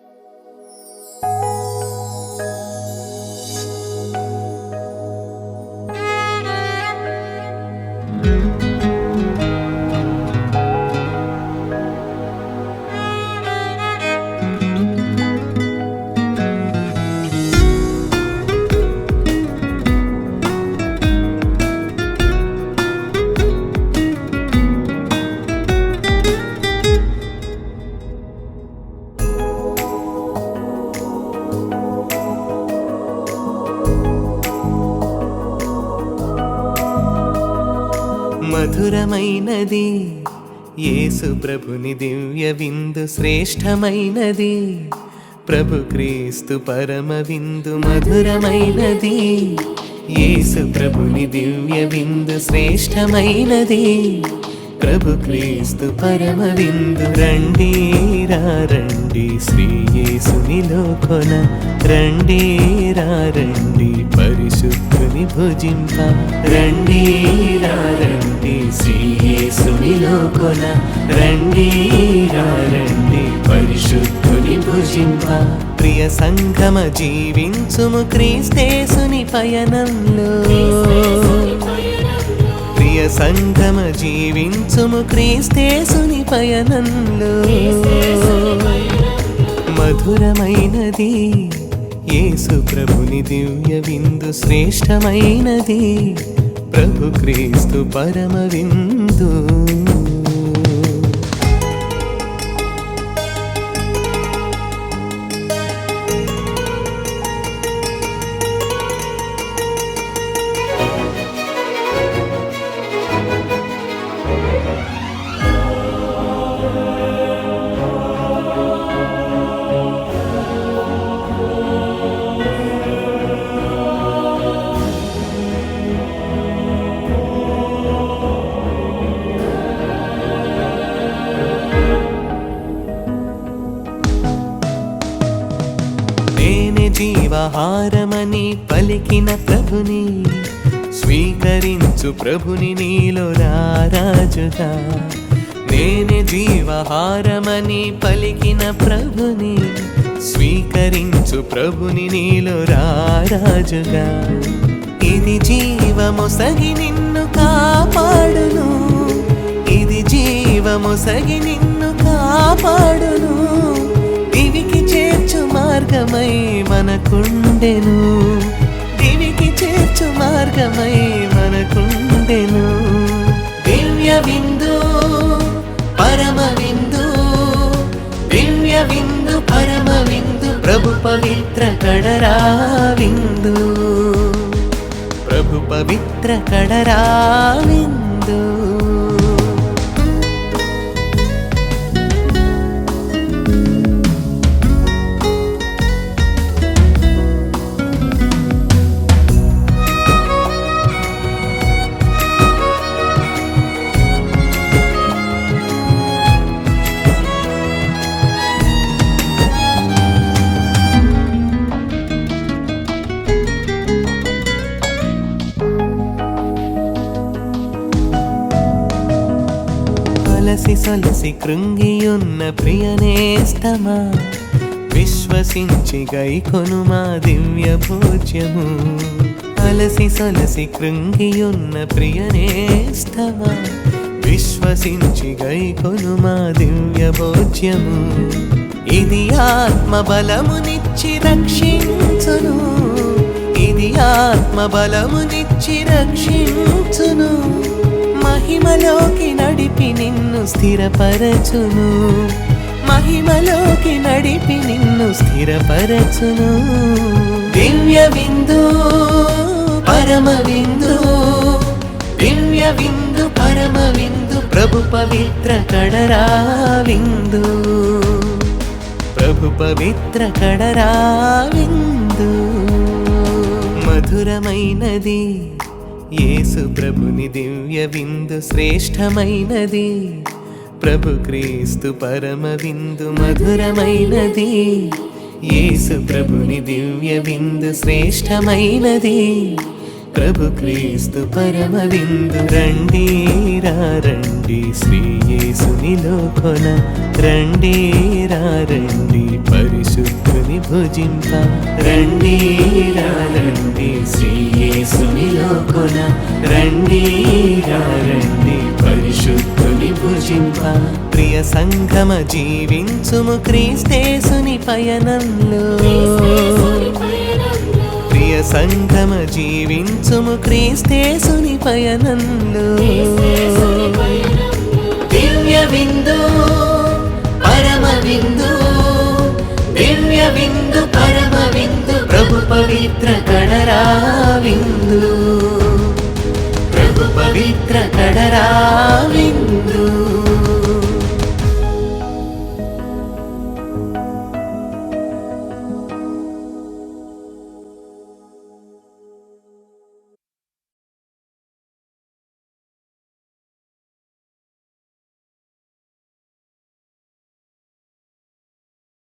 Música మధురమైనది. యేసు ప్రభుని దివ్య విందు శ్రేష్టమైనది. ప్రభు క్రీస్తు పరమ విందు మధురమైనది. యేసు ప్రభుని దివ్య విందు శ్రేష్టమైనది. ప్రభు క్రీస్తు పరమ విందు రండి రండి. శ్రీ యేసునిలో కొన రండి రండి. పరి పరిశుద్ధుని భుజింప రండి రండి శ్రీ కొన రండి రండి పరిశుద్ధుని భుజింప. ప్రియ సంగమ జీవించుము క్రీస్తేసుని పయనంలో. ప్రియ సంగమ జీవించుము క్రీస్తేసుని పయనంలో. మధురమైనది యేసు ప్రభుని దివ్య విందు శ్రేష్టమైనది. ప్రభు క్రీస్తు పరమ విందు. నేనే జీవహారమని పలికిన ప్రభుని స్వీకరించు ప్రభుని నీలో రారాజుగా నేనే జీవహారమని పలికిన ప్రభుని స్వీకరించు ప్రభుని నీలో రారాజుగా ఇది జీవము సగి నిన్ను కాపాడును ఇది జీవము సగి నిన్ను కాపాడును. మార్గమై మనకుండెను. దివికి చేర్చు మార్గమై మనకుండెను. దివ్య విందు పరమ విందు దివ్య విందు పరమ విందు ప్రభు పవిత్ర కడరా విందు ప్రభు పవిత్ర కడరా విందు అలసి సొలసి కృంగియున్న ప్రియనేస్తమా? విశ్వసించి గైకొను మా దివ్య భోజ్యము అలసి సొలసి కృంగియున్న ప్రియనేస్తమా? విశ్వసించి గైకొను మా దివ్య భోజ్యము ఇది ఆత్మ బలమునిచ్చి రక్షించును. ఇది ఆత్మ బలమునిచ్చి రక్షించును. మహిమలోకి నడిపి నిన్ను స్థిరపరచును. మహిమలోకి నడిపి నిన్ను స్థిరపరచును. దివ్య విందు పరమ విందు దివ్య విందు పరమ విందు ప్రభు పవిత్ర కడరా విందు ప్రభు పవిత్ర కడరా విందు మధురమైనది యేసు ప్రభుని దివ్య విందు శ్రేష్టమైనది. ప్రభు క్రీస్తు పరమ విందు మధురమైనది. యేసు ప్రభుని దివ్య విందు శ్రేష్టమైనది. ప్రభు క్రీస్తు పరమ విందు రండి రండి శ్రీ యేసునిలో కొన రండి రండి పరిశుద్ధుని భుజింప. రండి రండి శ్రీయేసుని యేసునిలో కొన రండి రండి పరిశుద్ధుని భుజింప. ప్రియ సంఘమ జీవించుము క్రీస్తేసుని పయనంలో. ప్రియ సంఘమ జీవించుము క్రీస్తేసుని పయనంలో.